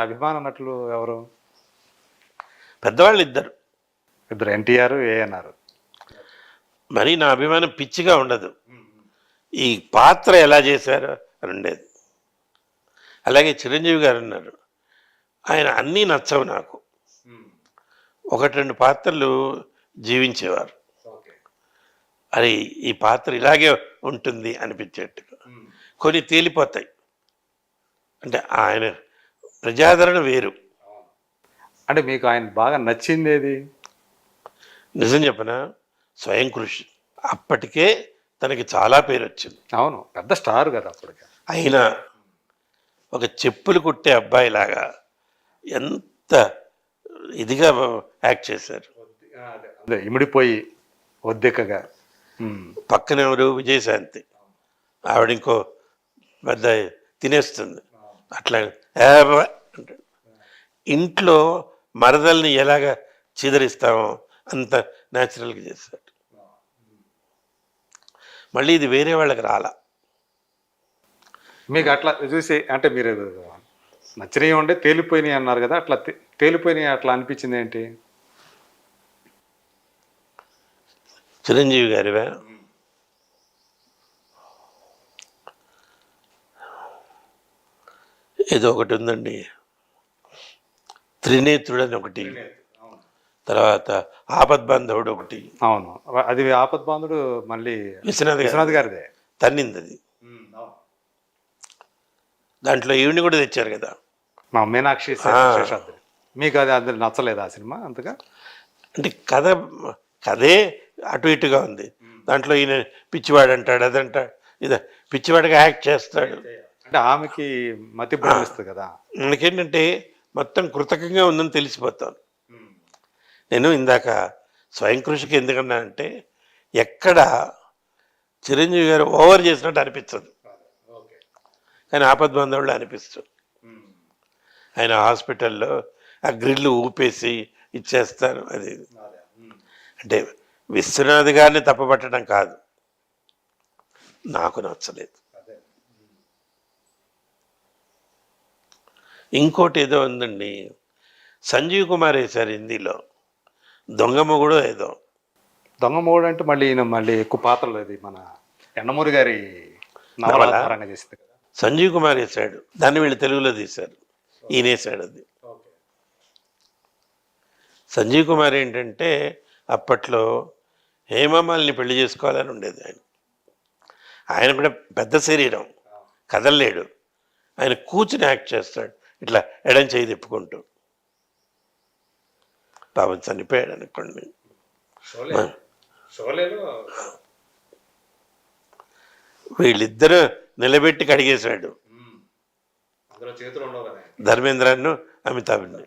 అభిమాన నటులు ఎవరు? పెద్దవాళ్ళు ఇద్దరు ఇద్దరు ఎన్టీఆర్ ఏఎన్ఆర్. మరి నా అభిమానం పిచ్చిగా ఉండదు. ఈ పాత్ర ఎలా చేశారో అని ఉండేది. అలాగే చిరంజీవి గారు ఉన్నారు ఆయన అన్నీ నచ్చవు నాకు. ఒకటి రెండు పాత్రలు జీవించేవారు. అది ఈ పాత్ర ఇలాగే ఉంటుంది అనిపించేట్టుగా. కొన్ని తేలిపోతాయి. అంటే ఆయన ప్రజాదరణ వేరు. అంటే మీకు ఆయన బాగా నచ్చింది ఏది? నిజం చెప్పనా? స్వయం కృషి. అప్పటికే తనకి చాలా పేరు వచ్చింది. అవును పెద్ద స్టార్ కదా అప్పటికి. అయినా ఒక చెప్పులు కుట్టే అబ్బాయిలాగా ఎంత ఇదిగా యాక్ట్ చేశారు. అదే ఇమిడిపోయి ఒద్దికగా. పక్కన ఎవరు? విజయశాంతి. ఆవిడ ఇంకో పెద్ద తినేస్తుంది. అట్లా "ఏబ" అంటాడు. ఇంట్లో మరదల్ని ఎలాగ చిదరిస్తామో అంత న్యాచురల్గా చేశాడు మళ్ళీ ఇది వేరే వాళ్ళకి రాలా. మీకు అట్లా చూసి అంటే మీరు నచ్చినవి ఉండే తేలిపోయినాయి అన్నారు కదా అట్లా తేలిపోయినాయి అట్లా అనిపించింది ఏంటి? చిరంజీవి గారివే? ఏదో ఒకటి ఉందండి. త్రినేత్రుడు అని ఒకటి. తర్వాత ఆపద్బాంధవుడు ఒకటి. అవును. అది ఆపద్ బాంధుడు మళ్ళీ విశ్వనాథ్ విశ్వనాథ్ గారిదే. తన్నింది అది. దాంట్లో ఈవిని కూడా తెచ్చారు కదా. మా మీనాక్షి. శేషాద్రి. మీకు అది అందరు నచ్చలేదు ఆ సినిమా అంతగా? అంటే కథ కథే అటు ఇటుగా ఉంది. దాంట్లో ఈయన పిచ్చివాడు అంటాడు అదంటాడు. ఇది పిచ్చివాడిగా యాక్ట్ చేస్తాడు. అంటే ఆమెకి మతి భ్రమిస్తుంది కదా. మనకేంటంటే మొత్తం కృతకంగా ఉందని తెలిసిపోతాను. నేను ఇందాక స్వయం కృషికి ఎందుకన్నా అంటే ఎక్కడ చిరంజీవి గారు ఓవర్ చేసినట్టు అనిపించదు. కానీ ఆపద్బంధవుళ్ళు అనిపిస్తుంది. ఆయన హాస్పిటల్లో ఆ గ్రిల్ ఊపేసి ఇచ్చేస్తారు. అది. అంటే విశ్వనాథ్ గారిని తప్పబట్టడం కాదు. నాకు నచ్చలేదు. ఇంకోటి ఏదో ఉందండి. సంజీవ్ కుమార్ వేశారు హిందీలో. దొంగ మొగుడు ఏదో. దొంగ మూడు అంటే మళ్ళీ ఈయన మళ్ళీ ఎక్కువ పాత్రలు అది మన ఎండమూరి గారి చేసింది కదా. సంజీవ్ కుమార్ వేశాడు. దాన్ని వీళ్ళు తెలుగులో తీశారు. ఈయన వేశాడు అది. సంజీవ్ కుమార్ ఏంటంటే అప్పట్లో హేమమాలిని పెళ్ళి చేసుకోవాలని ఉండేది ఆయన. ఆయన కూడా పెద్ద శరీరం. కదలలేడు. ఆయన కూర్చుని యాక్ట్ చేస్తాడు. ఇట్లా ఎడం చేయి తిప్పుకుంటూ. పాపం చనిపోయాడు అనుకోండి. వీళ్ళిద్దరూ నిలబెట్టి కడిగేశాడు. అందులో చేతులు ఉండవు కదా. ధర్మేంద్రను అమితాబ్ని.